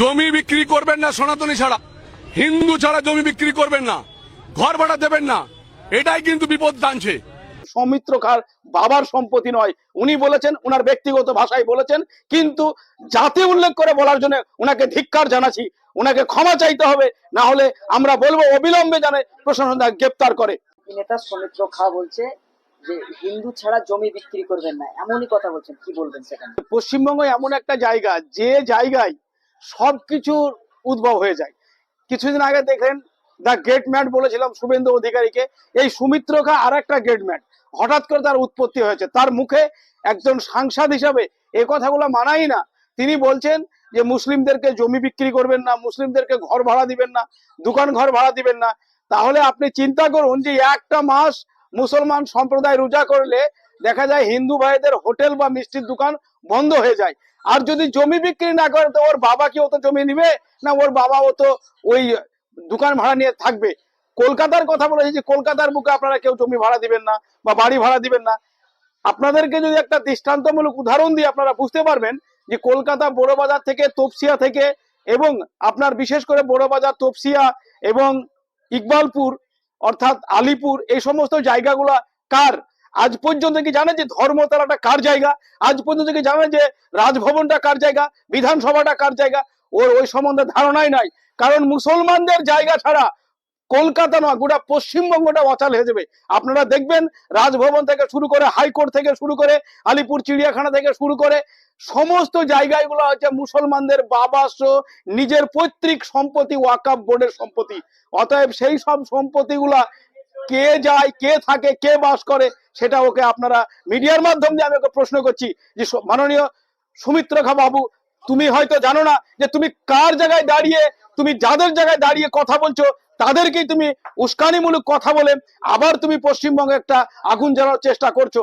জমি বিক্রি করবেন না সনাতনী ছাড়া। হিন্দু ছাড়া জমি বিক্রি করবেন না। ঘর ভাড়া দেবেন না। এটাই কিন্তু বিপদ টানছে। সৌমিত্র খার বাবার সম্পত্তি নয়। উনি বলেছেন উনার ব্যক্তিগত ভাষায় বলেছেন কিন্তু জাতি উল্লেখ করে বলার জন্য উনাকে ধিক্কার জানাচ্ছি। উনাকে ক্ষমা চাইতে হবে না হলে আমরা বলব অবিলম্বে জানে প্রশাসন গ্রেপ্তার করে। নেতা সৌমিত্র খা বলছে যে হিন্দু ছাড়া জমি বিক্রি করবেন না। এমনই কথা বলছেন। কি বলবেন সেখানে? পশ্চিমবঙ্গ এমন একটা জায়গা যে জায়গায় সবকিছুর উদ্ভব হয়ে যায়। কিছুদিন আগে দেখলেন দ্য গেট ম্যাট বলেছিলাম শুভেন্দু অধিকারীকে, এই সুমিত্র খা আর একটা গেট ম্যাট। হঠাৎ করে তার উৎপত্তি হয়েছে। তার মুখে একজন সাংসদ হিসাবে এ কথাগুলো মানাই না। তিনি বলছেন যে, মুসলিমদেরকে জমি বিক্রি করবেন না, মুসলিমদেরকে ঘর ভাড়া দিবেন না, দোকান ঘর ভাড়া দিবেন না। তাহলে আপনি চিন্তা করুন যে, একটা মাস মুসলমান সম্প্রদায় রোজা করলে দেখা যায় হিন্দু ভাইদের হোটেল বা মিষ্টির দোকান বন্ধ হয়ে যায়। আর যদি জমি বিক্রি না করে, তো ওর বাবা কি অত জমি নিবে? না, ওর বাবা ও তো ওই দোকান ভাড়া নিয়ে থাকবে? কলকাতার কথা বলেছি যে কলকাতার বুকে আপনারা কেউ জমি ভাড়া দিবেন না বা বাড়ি ভাড়া দিবেন না। আপনাদেরকে যদি একটা দৃষ্টান্তমূলক উদাহরণ দিয়ে আপনারা বুঝতে পারবেন যে কলকাতা বড় বাজার থেকে তপসিয়া থেকে এবং আপনার বিশেষ করে বড় বাজার তপসিয়া এবং ইকবালপুর অর্থাৎ আলিপুর, এই সমস্ত জায়গাগুলা কার? আজ পর্যন্ত কি জানে যে ধর্মতলাটা কার জায়গা? আজ পর্যন্ত কি জানে যে রাজভবনটা কার জায়গা? বিধানসভাটা কার জায়গা? ওর ওই সম্বন্ধে ধারণাই নাই। কারণ মুসলমানদের জায়গা ছাড়া কলকাতা নয়, গোটা পশ্চিমবঙ্গটা অচাল হয়ে যাবে। আপনারা দেখবেন রাজভবন থেকে শুরু করে হাইকোর্ট থেকে শুরু করে আলিপুর চিড়িয়াখানা থেকে শুরু করে সমস্ত জায়গাগুলো হচ্ছে মুসলমানদের বাবাস নিজের পৈতৃক সম্পত্তি ওয়াকাব বোর্ডের সম্পত্তি। অতএব সেই সব সম্পত্তিগুলা কে যায়, কে থাকে, কে বাস করে, সেটা ওকে আপনারা মিডিয়ার মাধ্যম দিয়ে আমি ওকে প্রশ্ন করছি যে মাননীয় সুমিত্র খা বাবু, তুমি হয়তো জানো না যে তুমি কার জায়গায় দাঁড়িয়ে, তুমি যাদের জায়গায় দাঁড়িয়ে কথা বলছো, তাদেরকেই তুমি উস্কানিমূলক কথা বলে আবার তুমি পশ্চিমবঙ্গে একটা আগুন জ্বালানোর চেষ্টা করছ।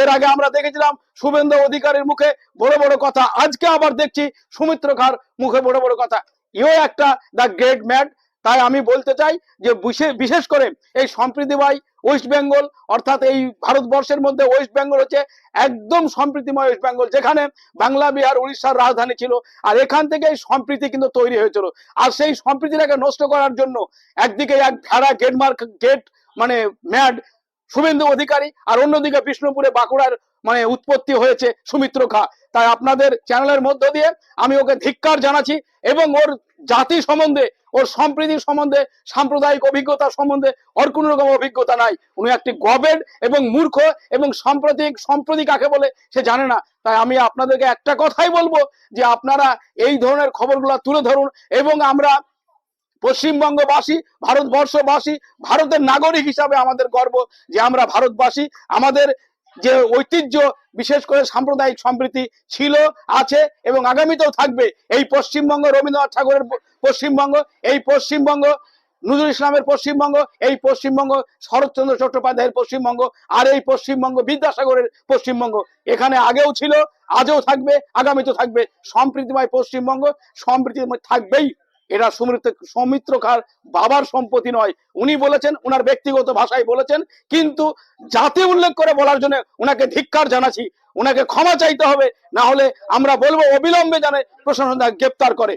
এর আগে আমরা দেখেছিলাম শুভেন্দু অধিকারের মুখে বড় বড় কথা, আজকে আবার দেখছি সুমিত্র খার মুখে বড় বড় কথা। ইও একটা দ্য গ্রেট ম্যাড তাই আমি বলতে চাই যে বিশে- বিশেষ করে এই সম্প্রীতিময় ওয়েস্ট বেঙ্গল অর্থাৎ এই ভারতবর্ষের মধ্যে ওয়েস্ট বেঙ্গল হচ্ছে একদম সম্প্রীতিময় ওয়েস্ট বেঙ্গল যেখানে বাংলা, বিহার, উড়িষ্যার রাজধানী ছিল আর এখান থেকে এই সম্প্রীতি কিন্তু তৈরি হয়েছিল। আর সেই সম্প্রীতিটাকে নষ্ট করার জন্য একদিকে এক ভেড়া গেটমার্ক গেট মানে ম্যাড শুভেন্দু অধিকারী আর অন্যদিকে বিষ্ণুপুরে বাঁকুড়ার মানে উৎপত্তি হয়েছে সুমিত্র খা তাই আপনাদের চ্যানেলের মধ্য দিয়ে আমি ওকে ধিক্কার জানাচ্ছি এবং ওর জাতি সম্বন্ধে ওর সম্প্রীতি সম্বন্ধে, সাম্প্রদায়িক অভিজ্ঞতা সম্বন্ধে ওর কোনো রকম অভিজ্ঞতা নাই। উনি একটি গবেট এবং মূর্খ এবং সাম্প্রতিক, সম্প্রতি কাকে বলে সে জানে না। তাই আমি আপনাদেরকে একটা কথাই বলব যে আপনারা এই ধরনের খবরগুলো তুলে ধরুন এবং আমরা পশ্চিমবঙ্গবাসী, ভারতবর্ষবাসী, ভারতের নাগরিক হিসাবে আমাদের গর্ব যে আমরা ভারতবাসী, আমাদের যে ঐতিহ্য, বিশেষ করে সাম্প্রদায়িক সম্প্রীতি ছিল, আছে এবং আগামীতেও থাকবে। এই পশ্চিমবঙ্গ, রবীন্দ্রনাথ ঠাকুরের পশ্চিমবঙ্গ, এই পশ্চিমবঙ্গ নজরুল ইসলামের পশ্চিমবঙ্গ, এই পশ্চিমবঙ্গ, শরৎচন্দ্র চট্টোপাধ্যায়ের পশ্চিমবঙ্গ, আর এই পশ্চিমবঙ্গ, বিদ্যাসাগরের পশ্চিমবঙ্গ। এখানে আগেও ছিল, আজও থাকবে, আগামীতেও থাকবে। সম্প্রীতিময় পশ্চিমবঙ্গ, সম্প্রীতিময় থাকবেই। এটা সুমিত্র সৌমিত্র খার বাবার সম্পত্তি নয়। উনি বলেছেন, উনার ব্যক্তিগত ভাষায় বলেছেন, কিন্তু জাতি উল্লেখ করে বলার জন্য উনাকে ধিক্কার জানাচ্ছি, উনাকে ক্ষমা চাইতে হবে, না হলে আমরা বলব অবিলম্বে জানে প্রশাসন গ্রেপ্তার করে।